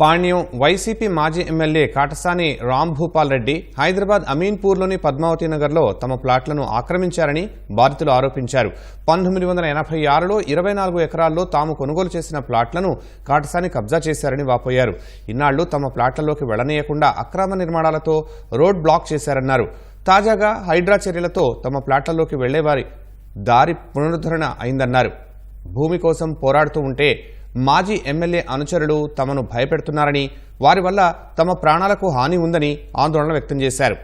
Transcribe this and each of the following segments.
Panyam YCP మాజీ MLA Katasani Ram Bhupal Reddy Hyderabad అమీన్పూర్లోని పద్మావతి నగర్లో తమ ప్లాట్లను ఆక్రమించారని బాధితులు ఆరోపించారు. పంతొమ్మిది వందల ఎనభై ఆరులో ఇరవై నాలుగు ఎకరాల్లో తాము కొనుగోలు చేసిన ప్లాట్లను కాటసాని కబ్జా చేశారని వాపోయారు. ఇన్నాళ్ళు తమ ప్లాట్లలోకి వెళ్ళనీయకుండా అక్రమ నిర్మాణాలతో రోడ్ బ్లాక్ చేశారన్నారు. తాజాగా హైడ్రా చర్యలతో తమ ప్లాట్లలోకి వెళ్ళేవారి దారి పునరుద్ధరణ అయిందన్నారు. భూమి కోసం పోరాడుతూ ఉంటే మాజీ ఎమ్మెల్యే అనుచరులు తమను భయపెడుతున్నారని వారి వల్ల తమ ప్రాణాలకు హాని ఉందని ఆందోళన వ్యక్తం చేశారు.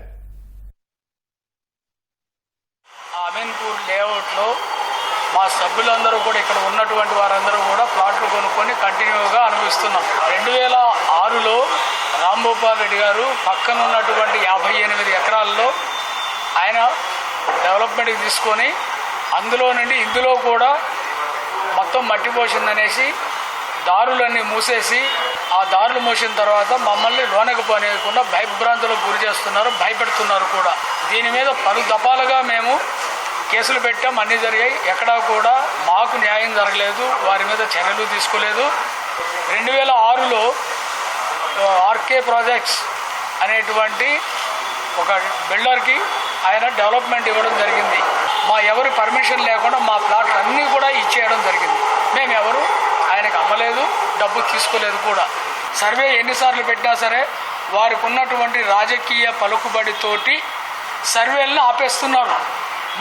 అమీన్పూర్ లేఅవుట్లో మా సభ్యులందరూ కూడా ఇక్కడ ఉన్నటువంటి వారందరూ కూడా ప్లాట్లు కొనుక్కొని కంటిన్యూగా అనుభవిస్తున్నాం. రెండు వేల ఆరులో రాంభూపాల్ రెడ్డి గారు పక్కన ఉన్నటువంటి యాభై ఎనిమిది ఎకరాల్లో ఆయన డెవలప్మెంట్కి తీసుకొని అందులో నుండి ఇందులో కూడా మొత్తం మట్టి పోసిందనేసి దారులన్నీ మూసేసి ఆ దారులు మూసిన తర్వాత మమ్మల్ని లోనకు పోనీయకుండా భయభ్రాంతులకు గురి చేస్తున్నారు భయపెడుతున్నారు కూడా. దీని మీద పలు దఫాలుగా మేము కేసులు పెట్టాం అన్నీ జరిగాయి. ఎక్కడా కూడా మాకు న్యాయం జరగలేదు వారి మీద చర్యలు తీసుకోలేదు. రెండు వేల ఆరులో ఆర్కే ప్రాజెక్ట్స్ అనేటువంటి ఒక బిల్డర్కి ఆయన డెవలప్మెంట్ ఇవ్వడం జరిగింది. మా ఎవరి పర్మిషన్ లేకుండా మా ప్లాట్లు అన్నీ కూడా ఇచ్చేయడం జరిగింది. మేము ఎవరు ఆయనకు అమ్మలేదు డబ్బు తీసుకోలేదు కూడా. సర్వే ఎన్నిసార్లు పెట్టినా సరే వారికి ఉన్నటువంటి రాజకీయ పలుకుబడితోటి సర్వేలను ఆపేస్తున్నారు.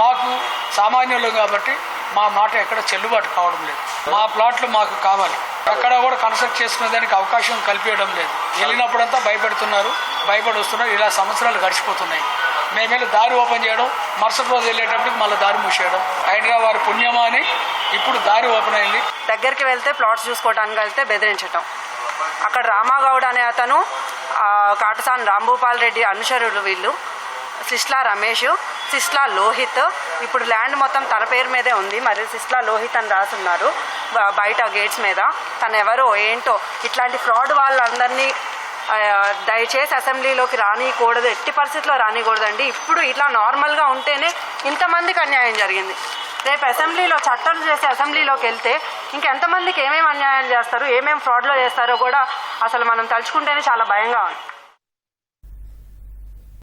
మాకు సామాన్యులు కాబట్టి మా మాట ఎక్కడ చెల్లుబాటు కావడం లేదు. మా ప్లాట్లు మాకు కావాలి. అక్కడ కూడా కన్స్ట్రక్ట్ చేసుకునే దానికి అవకాశం కల్పించడం లేదు. వెళ్ళినప్పుడంతా భయపెడుతున్నారు. భయపడి వస్తున్నారు ఇలా సంవత్సరాలు గడిచిపోతున్నాయి. మేము వెళ్ళి దారి ఓపెన్ చేయడం మరుసటి రోజు వెళ్ళేటప్పటికి మళ్ళీ దారి మూసేయడం. హైదరాబాద్ పుణ్యమా అని ఇప్పుడు దారి ఓపెన్ అయింది. దగ్గరికి వెళ్తే ప్లాట్స్ చూసుకోవడానికి వెళ్తే బెదిరించటం. అక్కడ రామాగౌడ్ అనే అతను కాటసాన్ కాటసాని రాంభూపాల్ రెడ్డి అనుచరులు వీళ్ళు. సిస్లా రమేష్ సిస్లా లోహిత్. ఇప్పుడు ల్యాండ్ మొత్తం తన పేరు మీదే ఉంది. మరి సిస్లా లోహిత్ అని రాసున్నారు. బయట గేట్స్ మీద. తను ఎవరో ఏంటో. ఇట్లాంటి ఫ్రాడ్ వాళ్ళందరినీ దయచేసి అసెంబ్లీలోకి రానియకూడదు. ఎట్టి పరిస్థితిలో రానియకూడదండి. ఇప్పుడు ఇట్లా నార్మల్గా ఉంటేనే ఇంతమందికి అన్యాయం జరిగింది. రేపు అసెంబ్లీలో చట్టాలు చేసి అసెంబ్లీలోకి వెళ్తే ఇంకెంతమందికి ఏమేమి అన్యాయం చేస్తారు? ఏమేమి ఫ్రాడ్లో చేస్తారో కూడా అసలు మనం తలుచుకుంటేనే చాలా భయంగా ఉంది.